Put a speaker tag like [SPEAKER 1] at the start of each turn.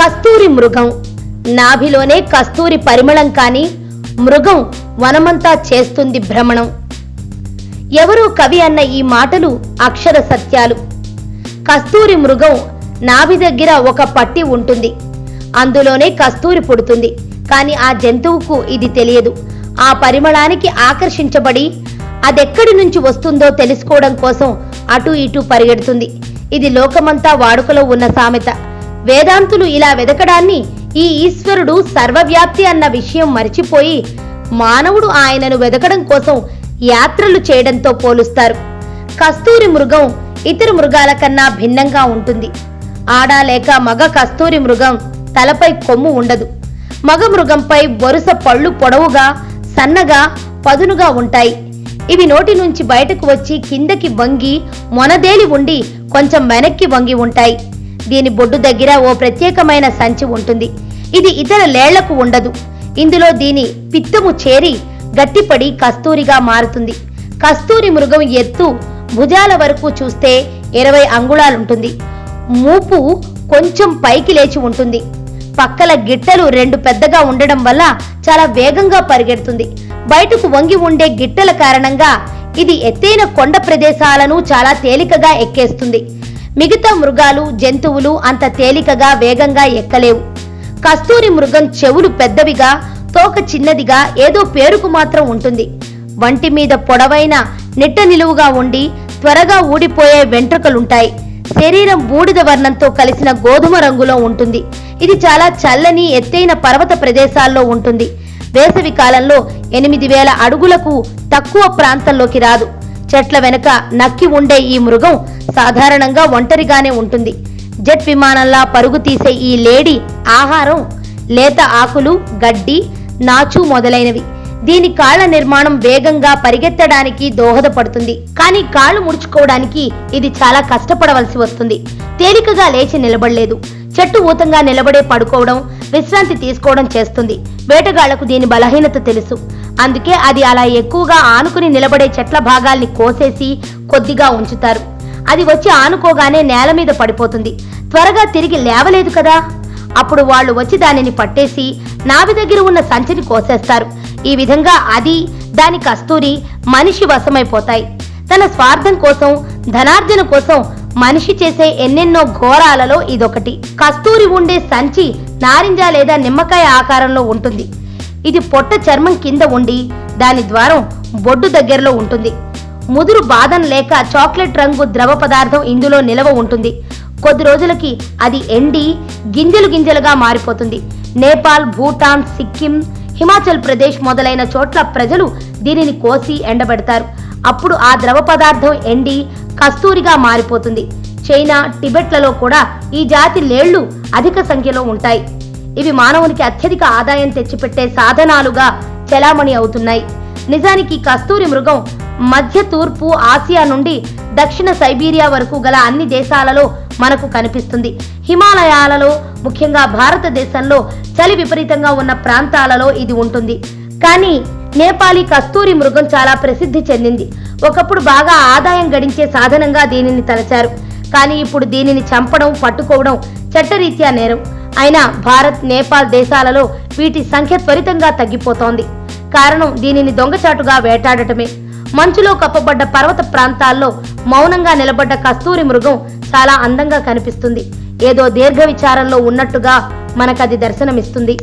[SPEAKER 1] కస్తూరి మృగం. నాభిలోనే కస్తూరి పరిమళం కాని మృగం వనమంతా చేస్తుంది భ్రమణం. ఎవరో కవి అన్న ఈ మాటలు అక్షర సత్యాలు. కస్తూరి మృగం నాభి దగ్గర ఒక పట్టి ఉంటుంది. అందులోనే కస్తూరి పుడుతుంది. కానీ ఆ జంతువుకు ఇది తెలియదు. ఆ పరిమళానికి ఆకర్షించబడి అదెక్కడి నుంచి వస్తుందో తెలుసుకోవడం కోసం అటు ఇటు పరిగెడుతుంది. ఇది లోకమంతా వాడుకలో ఉన్న సామెత. వేదాంతులు ఇలా వెదకడాన్ని ఈ ఈశ్వరుడు సర్వవ్యాప్తి అన్న విషయం మరిచిపోయి మానవుడు ఆయనను వెదకడం కోసం యాత్రలు చేయడంతో పోలుస్తారు. కస్తూరి మృగం ఇతర మృగాల కన్నా భిన్నంగా ఉంటుంది. ఆడ లేక మగ కస్తూరి మృగం తలపై కొమ్ము ఉండదు. మగ మృగంపై వరుస పళ్ళు పొడవుగా సన్నగా పదునుగా ఉంటాయి. ఇవి నోటి నుంచి బయటకు వచ్చి కిందకి వంగి మొనదేలి ఉండి కొంచెం వెనక్కి వంగి ఉంటాయి. దీని బొడ్డు దగ్గర ఓ ప్రత్యేకమైన సంచి ఉంటుంది. ఇది ఇతర లేళ్ళకు ఉండదు. ఇందులో దీని పిత్తము చేరి గట్టిపడి కస్తూరిగా మారుతుంది. కస్తూరి మృగం ఎత్తు భుజాల వరకు చూస్తే ఇరవై అంగుళాలుంటుంది. మూపు కొంచెం పైకి లేచి ఉంటుంది. పక్కల గిట్టలు రెండు పెద్దగా ఉండడం వల్ల చాలా వేగంగా పరిగెడుతుంది. బయటకు వంగి ఉండే గిట్టల కారణంగా ఇది ఎత్తైన కొండ ప్రదేశాలను చాలా తేలికగా ఎక్కేస్తుంది. మిగతా మృగాలు జంతువులు అంత తేలికగా వేగంగా ఎక్కలేవు. కస్తూరి మృగం చెవులు పెద్దవిగా తోక చిన్నదిగా ఏదో పేరుకు మాత్రం ఉంటుంది. వంటి మీద పొడవైన నిట్ట నిలువుగా ఉండి త్వరగా ఊడిపోయే వెంట్రుకలుంటాయి. శరీరం బూడిద వర్ణంతో కలిసిన గోధుమ రంగులో ఉంటుంది. ఇది చాలా చల్లని ఎత్తైన పర్వత ప్రదేశాల్లో ఉంటుంది. వేసవి కాలంలో ఎనిమిది వేల అడుగులకు తక్కువ ప్రాంతంలోకి రాదు. చెట్ల వెనుక నక్కి ఉండే ఈ మృగం సాధారణంగా ఒంటరిగానే ఉంటుంది. జెట్ విమానంలా పరుగు తీసే ఈ లేడీ ఆహారం లేత ఆకులు గడ్డి నాచు మొదలైనవి. దీని కాళ్ళ నిర్మాణం వేగంగా పరిగెత్తడానికి దోహదపడుతుంది. కానీ కాళ్ళు ముడుచుకోవడానికి ఇది చాలా కష్టపడవలసి వస్తుంది. తేలికగా లేచి నిలబడలేదు. చెట్టు ఊతంగా నిలబడే పడుకోవడం విశ్రాంతి తీసుకోవడం చేస్తుంది. వేటగాళ్ళకు దీని బలహీనత తెలుసు. అందుకే అది అలా ఎక్కువగా ఆనుకుని నిలబడే చెట్ల భాగాల్ని కోసేసి కొద్దిగా ఉంచుతారు. అది వచ్చి ఆనుకోగానే నేల మీద పడిపోతుంది. త్వరగా తిరిగి లేవలేదు కదా? అప్పుడు వాళ్ళు వచ్చి దానిని పట్టేసి నావి దగ్గర ఉన్న సంచిని కోసేస్తారు. ఈ విధంగా అది దాని కస్తూరి మనిషి వశమైపోతాయి. తన స్వార్థం కోసం ధనార్జన కోసం మనిషి చేసే ఎన్నెన్నో ఘోరాలలో ఇదొకటి. కస్తూరి ఉండే సంచి నారింజ లేదా నిమ్మకాయ ఆకారంలో ఉంటుంది. ఇది పొట్ట చర్మం కింద ఉండి దాని ద్వారం బొడ్డు దగ్గరలో ఉంటుంది. ముదురు బాదం లేక చాక్లెట్ రంగు ద్రవ పదార్థం ఇందులో నిలవ ఉంటుంది. కొద్ది రోజులకి అది ఎండి గింజలు గింజలుగా మారిపోతుంది. నేపాల్ భూటాన్ సిక్కిం హిమాచల్ ప్రదేశ్ మొదలైన చోట్ల ప్రజలు దీనిని కోసి ఎండబెడతారు. అప్పుడు ఆ ద్రవ పదార్థం ఎండి కస్తూరిగా మారిపోతుంది. చైనా టిబెట్లలో కూడా ఈ జాతి లేళ్ళు అధిక సంఖ్యలో ఉంటాయి. ఇవి మానవునికి అత్యధిక ఆదాయం తెచ్చిపెట్టే సాధనాలుగా చెలామణి అవుతున్నాయి. నిజానికి కస్తూరి మృగం మధ్య తూర్పు ఆసియా నుండి దక్షిణ సైబీరియా వరకు గల అన్ని దేశాలలో మనకు కనిపిస్తుంది. హిమాలయాలలో ముఖ్యంగా భారతదేశంలో చలి విపరీతంగా ఉన్న ప్రాంతాలలో ఇది ఉంటుంది. కానీ నేపాలీ కస్తూరి మృగం చాలా ప్రసిద్ధి చెందింది. ఒకప్పుడు బాగా ఆదాయం గడించే సాధనంగా దీనిని తలచారు. కానీ ఇప్పుడు దీనిని చంపడం పట్టుకోవడం చట్టరీత్యా నేరం. అయినా భారత్ నేపాల్ దేశాలలో వీటి సంఖ్య త్వరితంగా తగ్గిపోతోంది. కారణం దీనిని దొంగచాటుగా వేటాడటమే. మంచులో కప్పబడ్డ పర్వత ప్రాంతాల్లో మౌనంగా నిలబడ్డ కస్తూరి మృగం చాలా అందంగా కనిపిస్తుంది. ఏదో దీర్ఘ విచారంలో ఉన్నట్టుగా మనకది దర్శనమిస్తుంది.